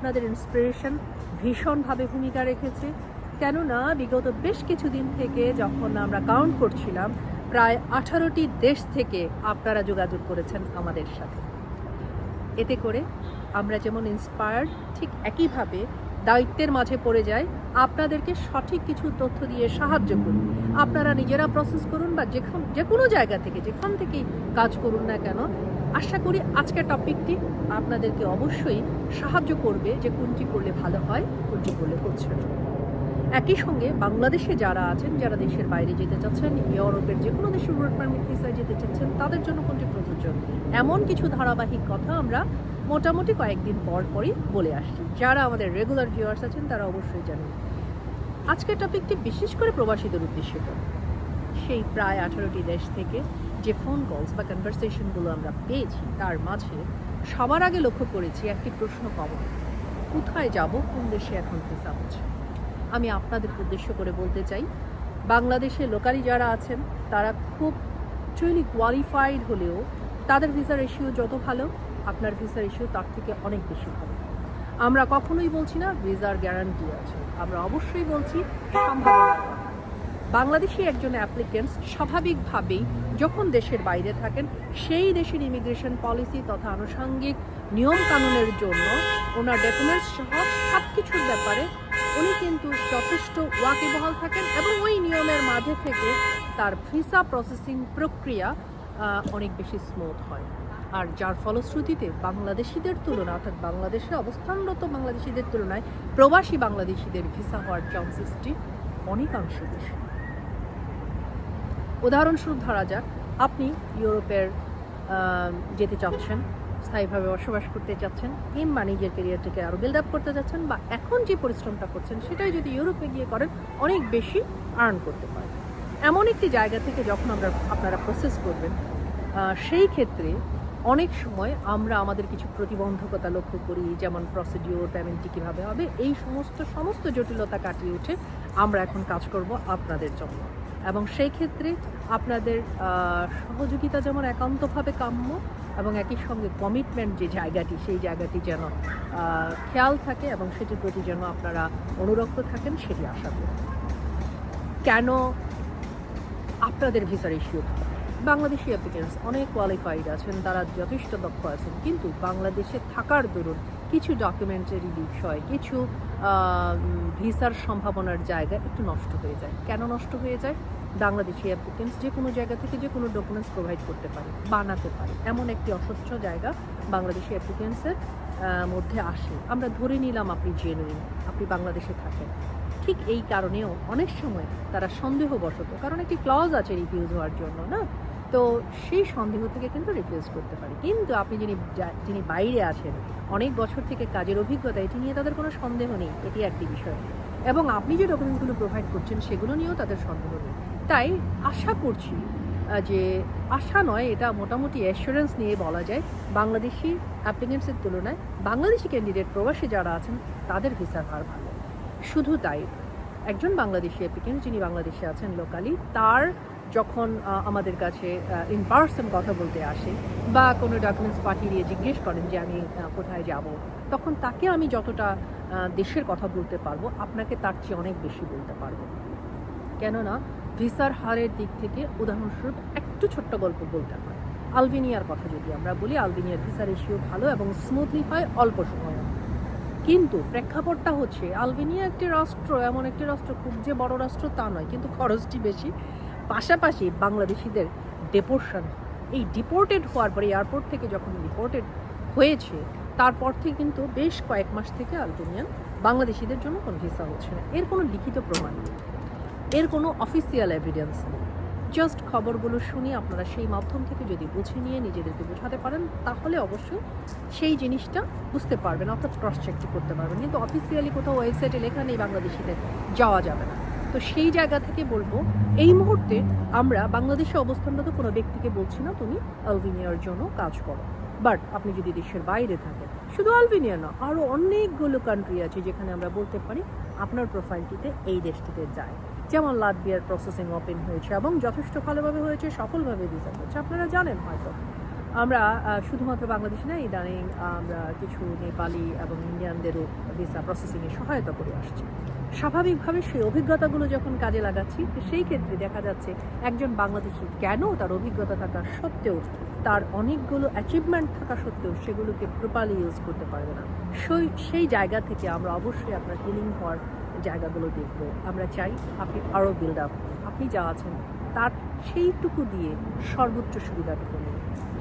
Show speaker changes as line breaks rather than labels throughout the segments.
আপনাদের ইন্সপিরেশন ভীষণভাবে ভূমিকা রেখেছে। কেননা, বিগত বেশ কিছুদিন থেকে যখন আমরা কাউন্ট করছিলাম, প্রায় আঠারোটি দেশ থেকে আপনারা যোগাযোগ করেছেন আমাদের সাথে। এতে করে আমরা যেমন ইন্সপায়ার্ড ঠিক একইভাবে দায়িত্বের মাঝে পড়ে যাই, আপনাদেরকে সঠিক কিছু তথ্য দিয়ে সাহায্য করুন আপনারা নিজেরা প্রসেস করুন বা যেখান যে কোনো জায়গা থেকে, যেখান থেকেই কাজ করুন না কেন আশা করি আজকের টপিকটি আপনাদেরকে অবশ্যই সাহায্য করবে যে কোনটি করলে ভালো হয়, কোনটি করলে হচ্ছে না। একই সঙ্গে বাংলাদেশে যারা আছেন, যারা দেশের বাইরে যেতে চাচ্ছেন, ইউরোপের যে কোনো দেশে ওয়ার্ক পারমিট ভিসায় যেতে চাচ্ছেন, তাদের জন্য কোনটি প্রযোজ্য? এমন কিছু ধারাবাহিক কথা আমরা মোটামুটি কয়েকদিন পর পরই বলে আসছি। যারা আমাদের রেগুলার ভিউয়ার্স আছেন, তারা অবশ্যই জানেন। আজকের টপিকটি বিশেষ করে প্রবাসীদের উদ্দেশ্যে। সেই প্রায় আঠারোটি দেশ থেকে যে ফোন কলস বা কনভারসেশনগুলো আমরা পেয়েছি, তার মাঝে সবার আগে লক্ষ্য করেছি একটি প্রশ্ন কমন কোথায় যাব, কোন দেশে এখন ভিসা হচ্ছে? আমি আপনাদের উদ্দেশ্য করে বলতে চাই, বাংলাদেশে লোকালি যারা আছেন, তারা খুব ট্রুলি কোয়ালিফাইড হলেও তাদের ভিসার রেশিও যত ভালো, আপনার ভিসার রেশিও তার থেকে অনেক বেশি ভালো। আমরা কখনোই বলছি না ভিসার গ্যারান্টি আছে। আমরা অবশ্যই বলছি, সম্ভাবনা বাংলাদেশি একজন অ্যাপ্লিকেন্টস স্বাভাবিকভাবেই যখন দেশের বাইরে থাকেন, সেই দেশের ইমিগ্রেশন পলিসি তথা আনুষঙ্গিক নিয়ম কানুনের জন্য ওনার ডকুমেন্টস সহ সব কিছুর ব্যাপারে উনি কিন্তু যথেষ্ট ওয়াকিবহাল থাকেন এবং ওই নিয়মের মাঝে থেকে তার ভিসা প্রসেসিং প্রক্রিয়া অনেক বেশি স্মুথ হয়। আর যার ফলশ্রুতিতে বাংলাদেশিদের তুলনা অর্থাৎ বাংলাদেশে অবস্থানরত বাংলাদেশিদের তুলনায় প্রবাসী বাংলাদেশিদের ভিসা হওয়ার চান্সেসটি অনেকাংশ বেশি। উদাহরণস্বরূপ ধরা যাক, আপনি ইউরোপের যেতে চাচ্ছেন, স্থায়ীভাবে বসবাস করতে চাচ্ছেন কিংবা নিজের কেরিয়ারটাকে আরও বিল্ড আপ করতে চাচ্ছেন বা এখন যে পরিশ্রমটা করছেন, সেটাই যদি ইউরোপে গিয়ে করেন, অনেক বেশি আর্ন করতে পারেন এমন একটি জায়গা থেকে যখন আমরা, আপনারা প্রসেস করবেন সেই ক্ষেত্রে অনেক সময় আমরা আমাদের কিছু প্রতিবন্ধকতা লক্ষ্য করি, যেমন প্রসিডিওর পেমেন্টটি কীভাবে হবে, এই সমস্ত সমস্ত জটিলতা কাটিয়ে উঠে আমরা এখন কাজ করব আপনাদের জন্য। এবং সেই ক্ষেত্রে আপনাদের সহযোগিতা যেমন একান্তভাবে কাম্য এবং একই সঙ্গে কমিটমেন্ট যে জায়গাটি, সেই জায়গাটি যেন খেয়াল থাকে এবং সেটির প্রতি যেন আপনারা অনুরক্ত থাকেন, সেটি আশা করি। কেন আপনাদের ভিসার ইস্যু বাংলাদেশি অ্যাপ্লিকেন্টস অনেক কোয়ালিফাইড আছেন, তারা যথেষ্ট দক্ষ আছেন, কিন্তু বাংলাদেশে থাকার দরুন কিছু ডকুমেন্টারি বিষয়, কিছু ভিসার সম্ভাবনার জায়গা একটু নষ্ট হয়ে যায়। কেন নষ্ট হয়ে যায়? বাংলাদেশি অ্যাপ্লিকেন্টস যে কোনো জায়গা থেকে যে কোনো ডকুমেন্টস প্রোভাইড করতে পারে, বানাতে পারে। এমন একটি অস্বচ্ছ জায়গা বাংলাদেশি অ্যাপ্লিকেন্টসের মধ্যে আসে। আমরা ধরে নিলাম আপনি জেনুইন আপনি বাংলাদেশে থাকেন। ঠিক এই কারণেও অনেক সময় তারা সন্দেহবশত, কারণ একটি ক্লজ আছে রিফিউজ হওয়ার জন্য, না? তো সেই সন্দেহ থেকে কিন্তু রিফিউজ করতে পারে। কিন্তু আপনি যিনি যিনি বাইরে আছেন, অনেক বছর থেকে কাজের অভিজ্ঞতা, এটি নিয়ে তাদের কোনো সন্দেহ নেই, এটি একটি বিষয়। এবং আপনি যে ডকুমেন্টসগুলো প্রোভাইড করছেন, সেগুলো নিয়েও তাদের সন্দেহ নেই। তাই আশা করছি যে আশা নয়, এটা মোটামুটি অ্যাসুরেন্স নিয়ে বলা যায়, বাংলাদেশি অ্যাপ্লিকেন্টসের তুলনায় বাংলাদেশি ক্যান্ডিডেট প্রবাসী যারা আছেন, তাদের ভিসার হার ভালো। শুধু তাই, একজন বাংলাদেশি অ্যাপ্লিকেন্ট যিনি বাংলাদেশে আছেন লোকালি তার যখন আমাদের কাছে ইন পার্সন কথা বলতে আসে বা কোনো ডকুমেন্টস পাঠিয়ে দিয়ে জিজ্ঞেস করেন যে আমি কোথায় যাব, তখন তাকে আমি যতটা দেশের কথা বলতে পারব, আপনাকে তার চেয়ে অনেক বেশি বলতে পারব। কেননা, ভিসার হারের দিক থেকে উদাহরণস্বরূপ একটু ছোট্ট গল্প বলতে হয়। আলবেনিয়ার কথা যদি আমরা বলি, আলবেনিয়ার ভিসা রেশিও ভালো এবং স্মুথলি হয় অল্প সময়ে। কিন্তু প্রেক্ষাপটটা হচ্ছে, আলবেনিয়া একটি রাষ্ট্র, এমন একটি রাষ্ট্র খুব যে বড় রাষ্ট্র তা নয়, কিন্তু খরচটি বেশি। পাশাপাশি বাংলাদেশিদের ডেপোর্শন এই ডিপোর্টেড হওয়ার পরে এয়ারপোর্ট থেকে যখন ডিপোর্টেড হয়েছে, তারপর থেকে কিন্তু বেশ কয়েক মাস থেকে আলবেনিয়ান বাংলাদেশিদের জন্য কোনো ভিসা হচ্ছে না। এর কোনো লিখিত প্রমাণ নেই। এর কোনো অফিসিয়াল এভিডেন্স নেই। জাস্ট খবরগুলো শুনে আপনারা সেই মাধ্যম থেকে যদি বুঝে নিয়ে নিজেদেরকে বোঝাতে পারেন, তাহলে অবশ্যই সেই জিনিসটা বুঝতে পারবেন, অর্থাৎ ক্রস চেকটি করতে পারবেন। কিন্তু অফিসিয়ালি কোথাও ওয়েবসাইটে লেখা নেই বাংলাদেশিদের, যাওয়া যাবে না। তো সেই জায়গা থেকে বলব, এই মুহূর্তে আমরা বাংলাদেশে অবস্থানরত কোনো ব্যক্তিকে বলছি না, তুমি আলবেনিয়ার জন্য কাজ করো। বাট আপনি যদি দেশের বাইরে থাকেন, শুধু আলবেনিয়া না আরও অনেকগুলো কান্ট্রি আছে যেখানে আমরা বলতে পারি আপনার প্রোফাইলটিতে এই দেশটিতে যায়। যেমন লাটভিয়ার প্রসেসিং ওপেন হয়েছে এবং যথেষ্ট ভালোভাবে হয়েছে, সফলভাবে ভিসা হয়েছে। আপনারা জানেন হয়তো। আমরা শুধুমাত্র বাংলাদেশে না, ইদানিং আমরা কিছু নেপালি এবং ইন্ডিয়ানদেরও ভিসা প্রসেসিংয়ে সহায়তা করে আসছি। স্বাভাবিকভাবে সেই অভিজ্ঞতাগুলো যখন কাজে লাগাচ্ছি, সেই ক্ষেত্রে দেখা যাচ্ছে একজন বাংলাদেশি কেন তার অভিজ্ঞতা থাকা সত্ত্বেও তার অনেকগুলো অ্যাচিভমেন্ট থাকা সত্ত্বেও সেগুলোকে প্রপারলি ইউজ করতে পারবে না। সেই সেই জায়গা থেকে আমরা অবশ্যই আপনার হিলিং হওয়ার জায়গাগুলো দেখব। আমরা চাই আপনি আরও বিল্ড আপ আপনি যা আছেন তার সেইটুকু দিয়ে সর্বোচ্চ সুবিধাটুকু নিন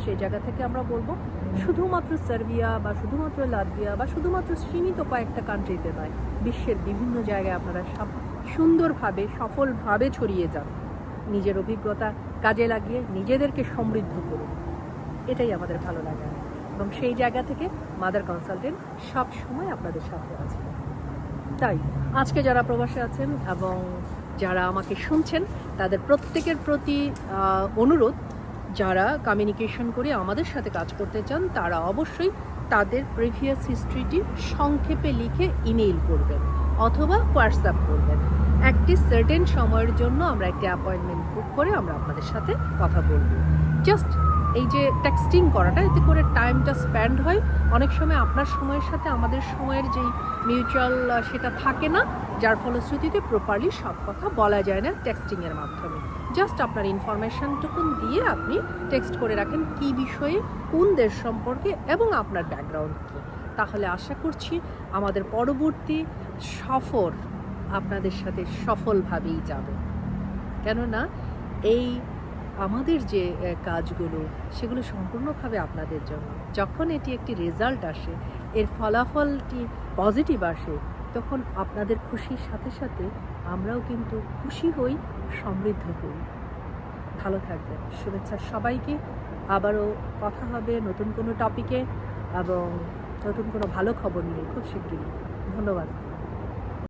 সেই জায়গা থেকে আমরা বলব, শুধুমাত্র সার্বিয়া বা শুধুমাত্র লাটভিয়া বা শুধুমাত্র সীমিত কয়েকটা কান্ট্রিতে নয়, বিশ্বের বিভিন্ন জায়গায় আপনারা সব সুন্দরভাবে, সফলভাবে ছড়িয়ে যান। নিজের অভিজ্ঞতা কাজে লাগিয়ে নিজেদেরকে সমৃদ্ধ করুন। এটাই আমাদের ভালো লাগে। এবং সেই জায়গা থেকে মাদার কনসালটেন্ট সব সময় আপনাদের সাথে আছে। তাই, আজকে যারা প্রবাসে আছেন এবং যারা আমাকে শুনছেন, তাদের প্রত্যেকের প্রতি অনুরোধ, যারা কমিউনিকেশন করে আমাদের সাথে কাজ করতে চান, তারা অবশ্যই তাদের প্রিভিয়াস হিস্ট্রিটি সংক্ষেপে লিখে ইমেইল করবেন অথবা হোয়াটসঅ্যাপ করবেন। একটি সার্টেন সময়ের জন্য আমরা একটি অ্যাপয়েন্টমেন্ট বুক করে আমরা আপনাদের সাথে কথা বলব। জাস্ট এই যে টেক্সটিং করাটা, এতে করে টাইমটা স্পেন্ড হয়। অনেক সময় আপনার সময়ের সাথে আমাদের সময়ের যেই মিউচুয়াল সেটা থাকে না যার ফলশ্রুতিতে প্রপারলি সব কথা বলা যায় না টেক্সটিংয়ের মাধ্যমে। জাস্ট আপনার ইনফরমেশনটুকুন দিয়ে আপনি টেক্সট করে রাখেন কি বিষয়ে, কোন দেশ সম্পর্কে এবং আপনার ব্যাকগ্রাউন্ড কী। তাহলে আশা করছি আমাদের পরবর্তী সফর আপনাদের সাথে সফলভাবেই যাবে। কেননা এই আমাদের যে কাজগুলো, সেগুলো সম্পূর্ণভাবে আপনাদের জন্য। যখন এটি একটি রেজাল্ট আসে, এর ফলাফলটি পজিটিভ আসে তখন আপনাদের খুশির সাথে সাথে আমরাও কিন্তু খুশি হই, সমৃদ্ধ হই। ভালো থাকবেন, শুভেচ্ছা সবাইকে। আবারও কথা হবে নতুন কোনো টপিকে এবং নতুন কোনো ভালো খবর নিয়ে খুব শিগগিরই। ধন্যবাদ।